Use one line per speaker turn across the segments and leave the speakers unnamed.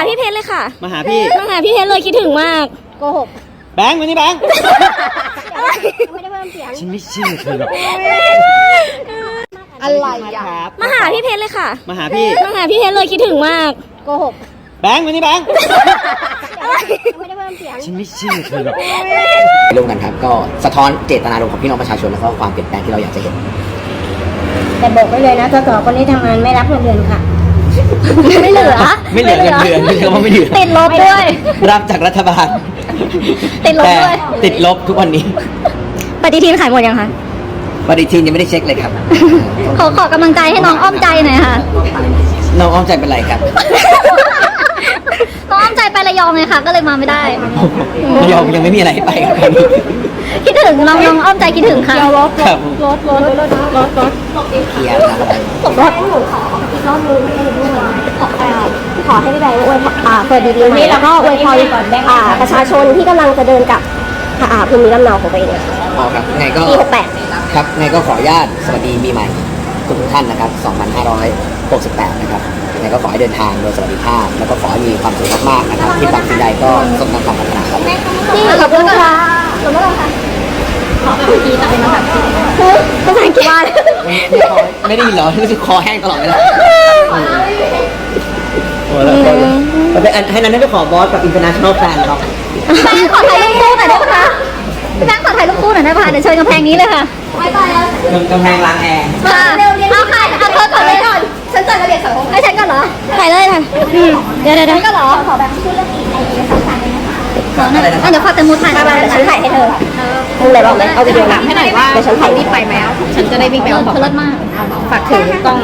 าพี่เพชรเลยค่ะ
มาหาพี่
มาหาพี่เพชรเลยคิดถึงมาก
โกหก
แบงค์มานี่แบงค์
ไม่ได้เพิ่มเสียง
ฉันไม่เชื่อเธอหรอก
อะไรอะ
ครับ
มาหาพี่เพชรเลยค่ะ
มาหาพี่
มาหาพี่เพชรเลยคิดถึงมาก
โกหก
แบงค์มานี่แบงค์
ไม่ได้เพิ่มเสียง
ฉันไม่เชื่อเธอหรอก
ร่วมกันครับ ก็สะท้อนเจตนารมณ์ของพี่น้องประชาชนแล้วก็ความเปลี่ยนแปลงที่เราอยากจะเห็น
แต่บอกไว้เลยนะสสคนนี้ทำงานไม่รับเงินเดือนค่ะ
ไม่เหลือ
ไม่เหลือเงินเดือนไม่ใช่ว่าไม่เหลือ
ติดลบด้วย
รับจากรัฐบาล
ติดลบ
แต่
ด้วย
ติดลบทุกวันนี้
ปฏิทินขายหมดยังคะ
ปฏิทินยังไม่ได้เช็คเลยครับ
ขอขอกำลังใจให้น้องอ้อมใจหน่อยค่ะ
น้องอ้อมใจเป็นไรครับ
น้องอ้อมใจไประยองไงค่ะ ก็เลยมาไม่ได้
ระยองยังไม่มีอะไรให้ไปครับตอนนี้
คิดถึงน้องน้องอ้อมใจคิดถึงค่ะ
ครับ
รถรถรถรถรถ
เคลียร์นะครับ
รถอีกรอบนึงขอขอให้พี่แบงค์อวยพรอ่าเปิดดีๆนี้แล้วก็อวยพรประชาชนที่กำลังจะเดินกลับอ่าภูมิลำเนาของตัวเอง
อ๋อครับไงก็
ปี68
ครับไงก็ขออนุญาตสวัสดีปีใหม่ทุกท่านนะครับ2568 นะครับไงก็ขอให้เดินทางโดยสวัสดิภาพ แล้วก็ขอให้มีความสุขมากๆนะครับ ที่ฝังสิ่งใดก็สมดังความปรารถนาครับ
นี่ขอบคุณค่ะ ขอบคุณค่ะขอแบบกีตาร์มาแบบภาษาอังกฤษว่า
ไม่ได้ยินเหรอรู้สึกคอแห้งตลอดเวลาโอ้แล้วก็เอาไปอันให้นั้นได้ไปขอบอสกับ international fan ครับ
แบงค์ขอถ่ายรูปคู่หน่อยได้ไหมคะพี่แบงค์ขอถ่ายรูปคู่หน่อยได้ไหมคะเดี๋ยวเชิญกำแพงนี้เลยค่ะ
กำแพงล้างแอร์
มาเอาใครเอาเธอก่อนเลยก่อนฉันจัดระเบียบสังคมให้ฉันก่อนเหรอถ่ายเลยค่ะอืมเดี๋ยวเดี๋ยวเดี๋ยวก็เหรอขอแบบพูดเรื่องอีกไอเอสำคัญเลยนะคะอะเดี๋ยวฝากเตมูถ่าย
มาเดี๋ยวฉันถ่ายให้เธอมึงเลยบอกเลยเอาวิดีโอหลังให้หน่อยว่าเดี๋ยวฉันถ่ายรีบไปไหมฉันจะได้วิ่งไปเอาของ
เธอเลิศมาก
ฝากถือกล้อง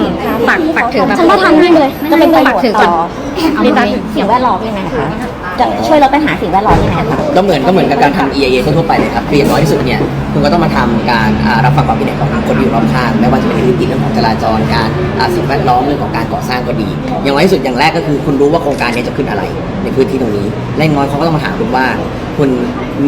ฝากฝากถือแบบ
ฉันว่าทำให้เลย
จะเป็นฝากถือก่อนนี่ตัสิ่งแวดล้อมยังไงคะจะช่วยลดปัญหาสิ่งแวดล้อมยังไงคะ
ก็เหมือนก็เหมือนกับการทำ EIA ทั่วๆไปเลยครับคืออย่างน้อยที่สุดเนี่ยคุณก็ต้องมาทำการอ่ารับฟังความคิดเห็นของคนที่อยู่รอบข้างไม่ว่าจะเป็นเรื่องเรื่องของ จราจรการอ่าสิ่งแวดล้อมเรื่องของการก่อสร้างก็ดี อย่างน้อยที่สุดอย่างแรกก็คือคุณรู้ว่าโครงการนี้จะขึ้นอะไร ในพื้นที่ตรงนี้และอย่างน้อยเขาก็ต้องมาถามคุณว่า คุณ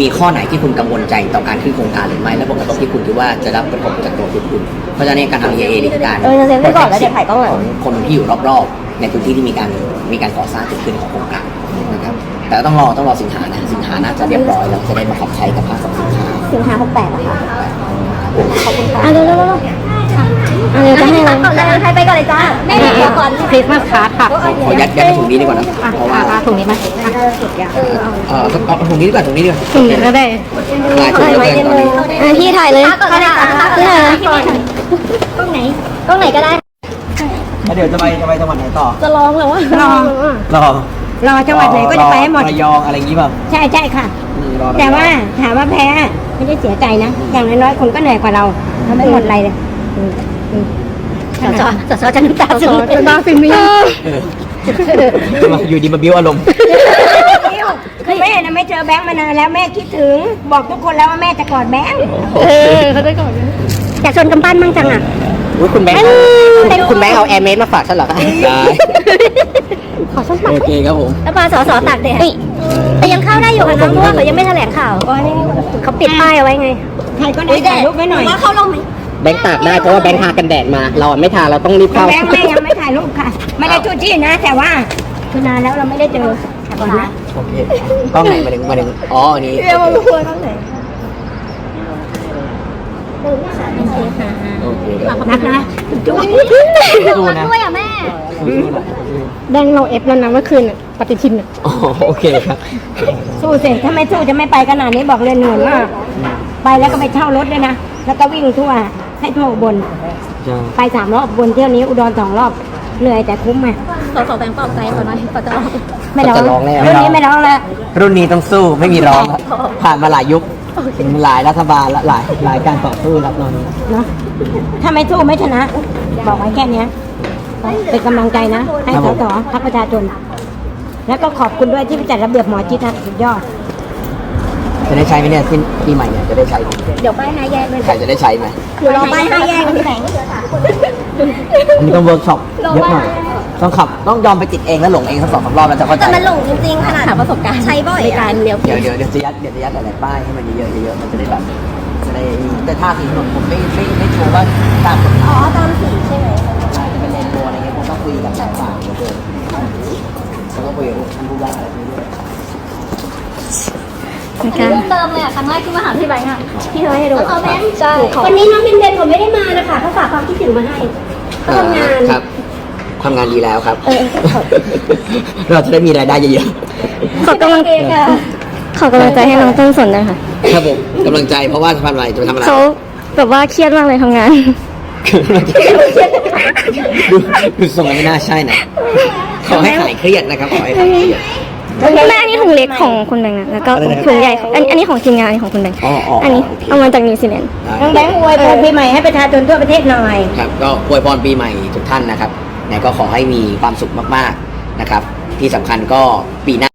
มีข้อไหนที่คุณกังวลใจต่อการขึ้นโครงการหรือไม่และผลกระทบที่คุณคิดว่าจะรับผลกระทบจากตัวคุณคุณเพราะฉะนั้นเนี่ยการทำ EIA นี่คือการ
เออเซฟไว้ก่อนแล้วเดี๋ยวถ่ายกล้องหลัง
ของคนที่อยู่รอบๆ ในพื้นที่ที่มีการมีการก่อสร้างเกิดขึ้นของโครงการนะครับแต่ต้องรอต้องรอสินหานะสินหาน่าจะเรียบร้อยแล้วจะได้มาขับใช้กับภาคสองสินค้า
สินค้าหกแปดนะคะขอบคุณค่ะ
อะเร็วเร็วเร็ว อะเร็วจะให้เรา
ก่อนเลยให้ไปก่อนเลยจ้าแม่เดี๋ยวก่อน
คริสต์มาสคัสค่ะ
ขอยัดยัดในถุงนี้ดีกว่านะเพราะว่า
อะถุงนี้ไหม
เออเอาถุงนี้ดีกว่าถุงนี้ดีกว่า
ถุงนี้ก็ได้
หลายถุงเหลือเกินตอนนี้
อะพี่ถ่ายเลย
ก่อนเลยค่ะ
พี่ถ่ายเลย
กล้องไหนกล้องไหนก็ได้
แล้วเดี๋ยวจะไปจะไปจังหวัดไหนต่อ
จะร้องแล้วว่า
ลอง
รอ
รอจังหวัดไหนก็จะไปให้หมด
ระยองอะไรอย่างงี้เปล่า
ใช่ใช่ค่ะ
อืมรอระยอง
แต่ว่าถามว่าแพ้ไม่ได้เสียใจนะ อย่างน้อยๆคนก็เหนื่อยกว่าเราทำไม่หมดอะไรเลย อืมอืม
สจสจจะน้ำตาซึม
จะบ้าฟิล์มไม่
เออมาอยู่ดีมาบิ้วอารมณ์
คือแม่นะไม่เจอแบงค์มานานแล้วแม่คิดถึง บอกทุกคนแล้วว่าแม่จะกอดแบงค์
เออเขาได้ก่อน
อยากชวนกำปั้นมั่งจังอะ
อุ๊ยคุณแบงค์คุณแบงค์เอาแอร์เมสมาฝากฉันเหรอครับได้
ขอส้ม
โอเคครับผม
แล้วมาสอสอตากแดดแต่ยังเข้าได้อยู่ค่ะน้องม่วงแต่ยังไม่แถลงข่าวเขาปิดป้ายเอาไว้ไง
ใครก็ได้ถ่ายรูปไว้หน่อย
ว่าเข้าลงไหม
แบงค์ตากได้เพราะว่าแบงค์ทากันแดดมา เราอะไม่ทาเราต้องรีบเข้า
แบงค์แม่ยังไม่ถ่ายรูปค่ะ ไม่ได้ชูชีพนะ แต่ว่าคือนานแล้วเราไม่ได้เจอก่อนนะ
โอเคกล้องไหนมาถึงมาถึงอ๋ออันนี้
เรียกว่าควรต้องไหน
โอเคครับ
นักนะ
สู้นะ
ด้วยอะแม่
สู้ๆนะ
แบงค์เราเอฟแล้วนะเมื่อคืนปฏิทิน
อ๋อโอเคครับ
สู้สิถ้าไม่สู้จะไม่ไปขนาดนี้บอกเลยเหนื่อยมาก ไปแล้วก็ไปเช่ารถด้วยนะ แล้วก็วิ่งทั่ว ให้ทั่วอุบน
จ้า
ไปสามรอบบนเที่ยวนี้อุดรสองรอบเหนื่อยแต่คุ้มไง
สอสอแบงค์ปลอบใจเขาหน่อยเขาจะร้อง
ไม่ร้อง
จะร้องแล้ว
รุ่นนี้ไม่ร้องแล้ว
รุ่นนี้ต้องสู้ไม่มีร้องครับผ่านมาหลายยุคหลายรัฐบาลและหลายหลายการต่อสู้รับรองนี้
เนาะถ้าไม่สู้ไม่ชนะ บอกไว้แค่เนี้ยเป็นกำลังใจนะ ให้สสพรรคประชาชน แล้วก็ขอบคุณด้วยที่จัดระเบียบหมอจิตนะสุดยอด
จะได้ใช้ไหมเนี่ยสิ้นปีใหม่เนี่ยจะได้ใช้ไหม
เดี๋ยวป้ายห้าแยกเลย
ใครจะได้ใช้ไหม
หนูรอป้ายห้าแยกพี่แบงค์
อันนี้ต้องเวิร์กช็อปเยอะหน่อยต้องขับต้องยอมไปติดเองแล้วหลงเองสักสองสามรอบแล้วจะเข้าใจ
แต่มันหลงจริงๆขนาดประสบการณ์ใช้บ่อยในการเลี้ยว
เดี๋ยวเดี๋ยวเดี๋ยวจะยัดเดี๋ยวจะยัดหลายๆป้ายให้มันเยอะๆเยอะๆมันจะได้แบบจะได้แต่ท่าสีถนนผมไม่ไม่ไม่ชัวร์ว่าตามกฎหมาย
อ๋อตามสีใช่ไหม
จะเป็นเลนโบว์อะไรเงี้ยผมต้องคุยกับสายฝ่ายเยอะแล้วก็คุยกับท่านผู้ว่าอะไรไปด้วย
เพิ่มเติมเลยอะครั้งแรกที่มาหาพี่แบงค์อะ
ที่เขาให้ดู
เอาแบงค์ใช่
วันนี้น้องเบนเบนเขาไม่ได้มานะคะเขาฝากความคิดถึงมาให้เขาทำงาน
ครับทำงานดีแล้วครับ
เออขอบ
เราจะได้มีรายได้เยอะ
ขอกำลังขอกำลังใจให้น้องต้นสนนะคะ
ๆ ครับผมกำลังใจเพราะว่าทำอะไรจะไปทำอะไร
เขาแบบว่าเครียดมากเลยทำงาน
ดูดูทรงแล้วไม่น่าใช่นะขอให้หายเครียดนะครับขอให้หายเครียด
แม่อันนี้ถุงเล็กของคุณแบงค์นะแล้วก็
อะไรนะครับ
ถุงใหญ่ของอันอันนี้ของทีมงานอันนี้ของคุณแบงค์
อ๋ออ๋ออั
อันนี้
โอเค
เอามาจากนิวซีแลนด์
น้องแบงค์อวยพรปีใหม่ให้ประชาชนทั่วประเทศหน่อย
ครับก็อวยพรปีใหม่ทุกท่านนะครับไหนก็ขอให้มีความสุขมากๆนะครับ ที่สำคัญก็ปีหน้า